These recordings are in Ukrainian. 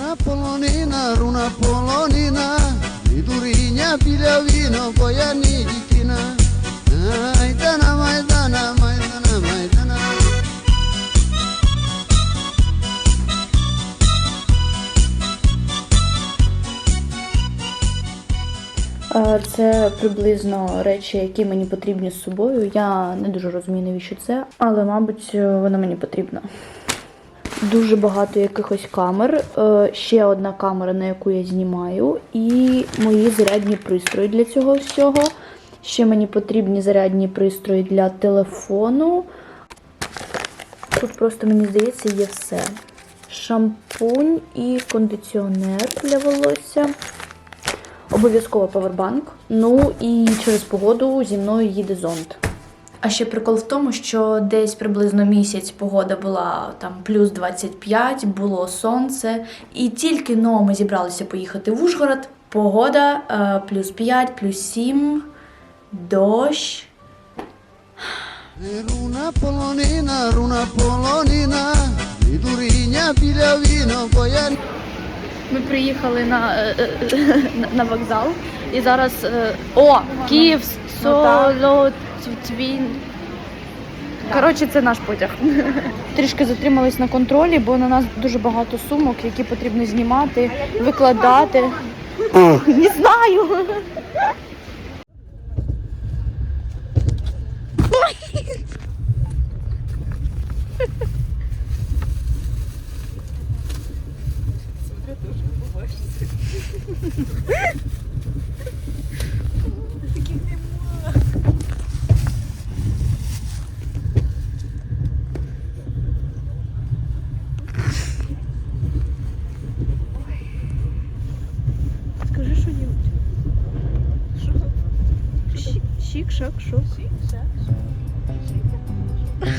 Runa polonina, runa polonina, Vidurinya pila vino, koya nidikina. Maidana, maidana, maidana, maidana. Е, Це приблизно речі, які мені потрібні з собою. Я не дуже розумію, навіщо це, але, мабуть, воно мені потрібно. Дуже багато якихось камер, е, ще одна камера, на яку я знімаю, і мої зарядні пристрої для цього всього. Ще мені потрібні зарядні пристрої для телефону. Тут просто, мені здається, є все. Шампунь і кондиціонер для волосся. Обов'язково павербанк. Ну і через погоду зі мною їде зонт. А ще прикол в тому, що десь приблизно місяць погода була там плюс 25, було сонце, і тільки но ми зібралися поїхати в Ужгород. Погода е, плюс 5, плюс 7, дощ. Runa polonina, runa polonina, Vidurinya pila vino, koya Ми приїхали на, е, е, на, на вокзал і зараз. О! Київ соло твін. Коротше, це наш потяг. Трішки затримались на контролі, бо на нас дуже багато сумок, які потрібно знімати, викладати. Не знаю.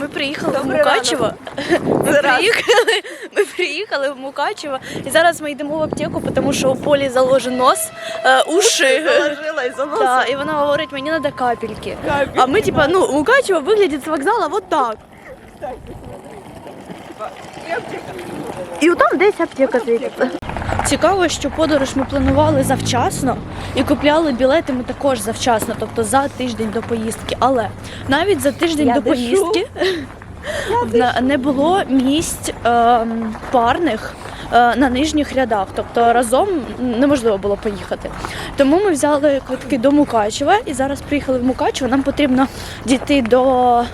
Ми приїхали в Мукачево. Ми приїхали, ми приїхали в Мукачево, і зараз ми йдемо в аптеку, тому що у полі заложен нос, е, уші. Заложила за Да, і вона говорить, мені треба капельки. А ми, типа, ну, Мукачево виглядить з вокзала вот так. І там десь аптека світиться. Цікаво, що подорож ми планували завчасно і купляли білети ми також завчасно, тобто за тиждень до поїздки. Але навіть за тиждень Я до дишу. поїздки на- не було місць ем, парних. е, На нижніх рядах, тобто разом неможливо було поїхати. Тому ми взяли квитки до Мукачева і зараз приїхали в Мукачево. Нам потрібно дійти до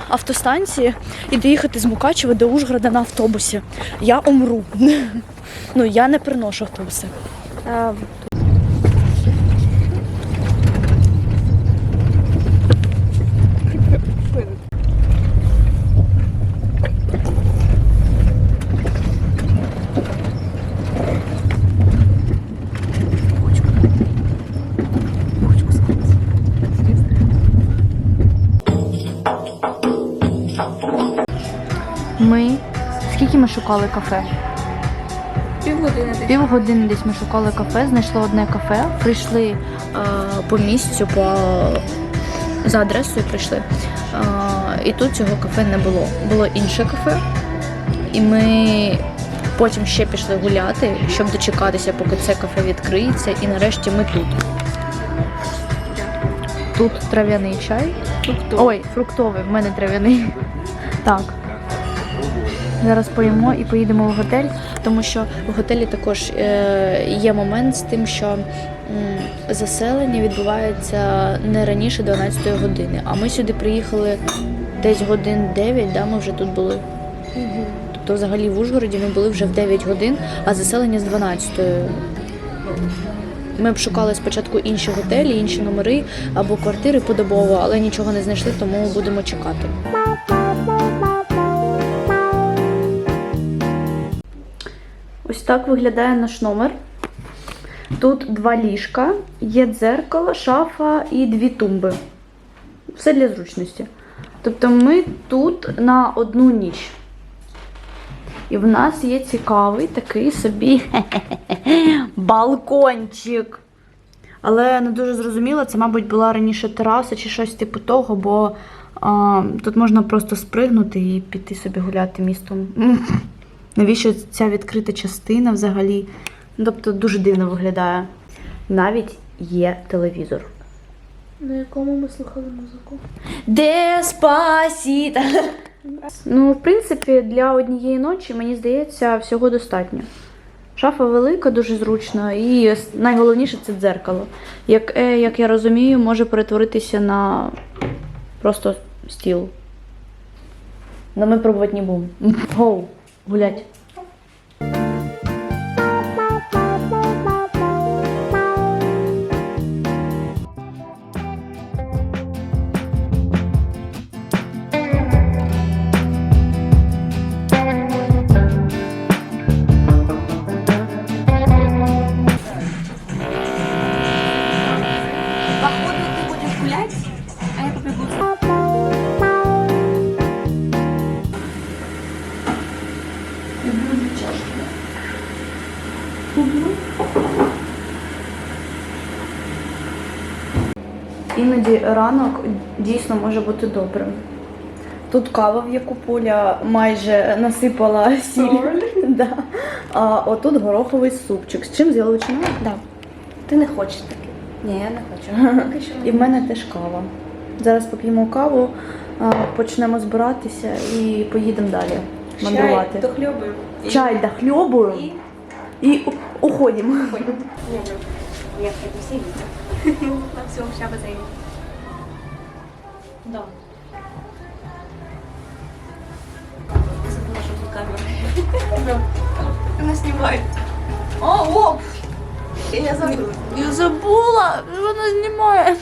автостанції і доїхати з Мукачева до Ужгорода на автобусі. Я умру. Ну я не приношу автобуси. Ми скільки ми шукали кафе? Півгодини десь. Півгодини десь ми шукали кафе, знайшли одне кафе, прийшли е, по місцю, по за адресою прийшли. Е, і тут цього кафе не було. Було інше кафе, і ми потім ще пішли гуляти, щоб дочекатися, поки це кафе відкриється. І нарешті ми тут. Тут трав'яний чай. Фруктовий. Ой, фруктовий, в мене трав'яний. Так. Зараз поїмо і поїдемо в готель, тому що в готелі також е, є момент з тим, що заселення відбувається не раніше 12 години. А ми сюди приїхали десь годин 9, да, ми вже тут були. Тобто взагалі в Ужгороді ми були вже в 9 годин, а заселення з 12. Ми б шукали спочатку інші готелі, інші номери або квартири подобово, але нічого не знайшли, тому будемо чекати. Так виглядає наш номер. Тут два ліжка, є дзеркало, шафа і дві тумби. Все для зручності. Тобто ми тут на одну ніч. І в нас є цікавий такий собі балкончик. Але не дуже зрозуміло, це, мабуть, була раніше тераса чи щось типу того, бо а, тут можна просто спригнути і піти собі гуляти містом. Навіщо ця відкрита частина взагалі? Ну, Тобто дуже дивно виглядає. Навіть є телевізор. На якому ми слухали музику? Деспасіта. Ну, в принципі, для однієї ночі, мені здається, всього достатньо. Шафа велика, дуже зручно, і найголовніше це дзеркало. Як, е, як я розумію, може перетворитися на просто стіл. Но ми пробувати не будемо. Гоу, гулять. Іноді ранок дійсно може бути добрим. Тут кава, в яку Поля майже насипала сіль. Да. А отут гороховий супчик. З чим з яловичиною? Да. Ти не хочеш таке? Ні, я не хочу. І в мене теж кава. Зараз поп'ємо каву, а, почнемо збиратися і поїдемо далі мандрувати. дохлебываем. Чай дохльобуємо И і у- уходимо. Нет, это все видят. Ну, все, сейчас позовем. Да. Забыла, что тут камера. Она снимает. О, о! Я забыла. Я забула, вона знімає.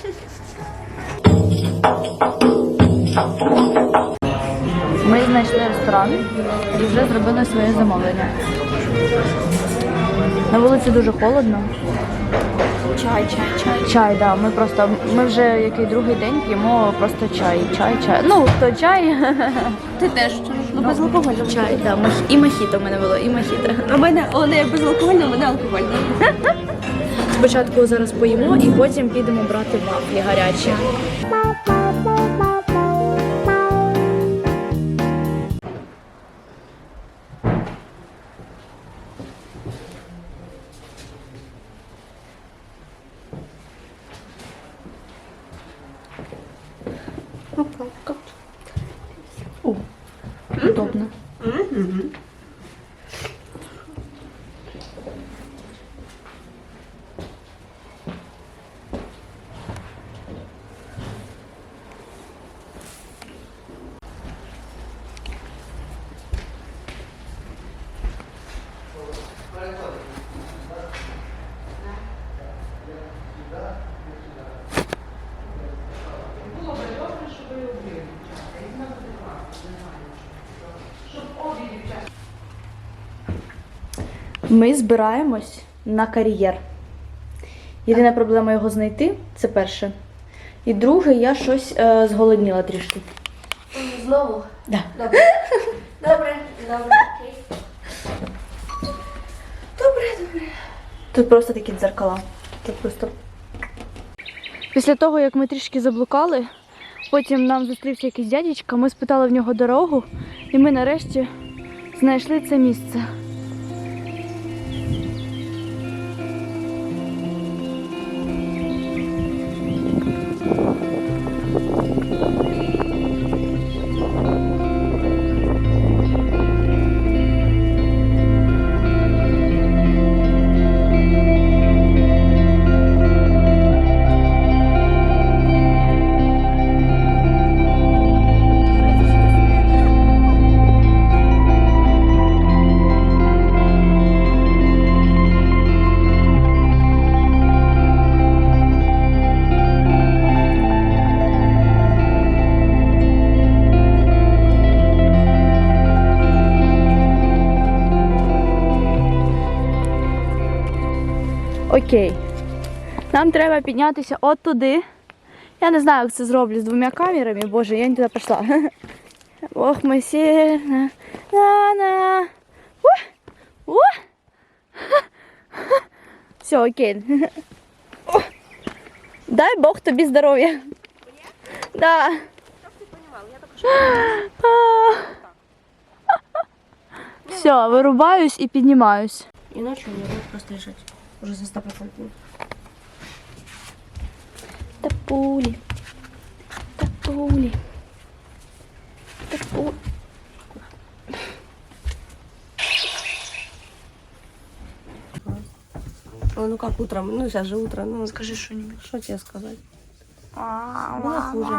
Ми знайшли ресторан і вже зробили своє замовлення. На вулиці дуже холодно. Чай, чай, чай. Чай, да. Ми просто ми вже який другий день п'ємо просто чай. Чай, чай. Ну, хто чай? Ти теж. Ну, безалкогольно. Чай, да. Мах... І мохіто в мене було, і мохіто. У мене, неї безалкогольно, у мене алкогольне. Спочатку зараз поїмо і потім підемо брати вафлі гарячі. О, Ми збираємось на кар'єр. Єдина проблема його знайти це перше. І друге, я щось е, зголодніла трішки. Знову? Да. Добре. Добре, добре, окей. Добре, добре. Тут просто такі дзеркала. Тут просто. Після того, як ми трішки заблукали, потім нам зустрівся якийсь дядечка, ми спитали в нього дорогу, і ми нарешті знайшли це місце. Окей. Нам треба піднятися от туди. Я не знаю, як це зроблю з двома камерами. Боже, я не туди пішла. Ох, ми сильна. На-на. Все, окей. Дай Бог тобі здоров'я. Да. Все, вирубаюсь і піднімаюсь. И ночью у меня будет просто лежать. Уже за 100%. Та пулі. Та пулі. Та пулі. Ой, ну как утром? Ну сейчас же утро. Ну Скажи що-нибудь. что тебе сказать? Было хуже.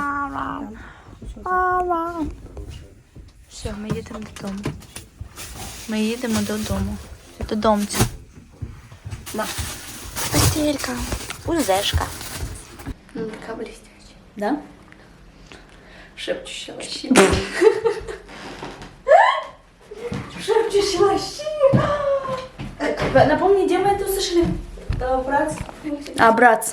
Все, ми їдемо додому. Ми їдемо додому. Додомцю. На. Постелька. Узешка. Ну, такая блестящая. Да? Шепчущая лощина. Шепчущая лощина. Напомни, где мы это услышали? Да, брат. А, брат.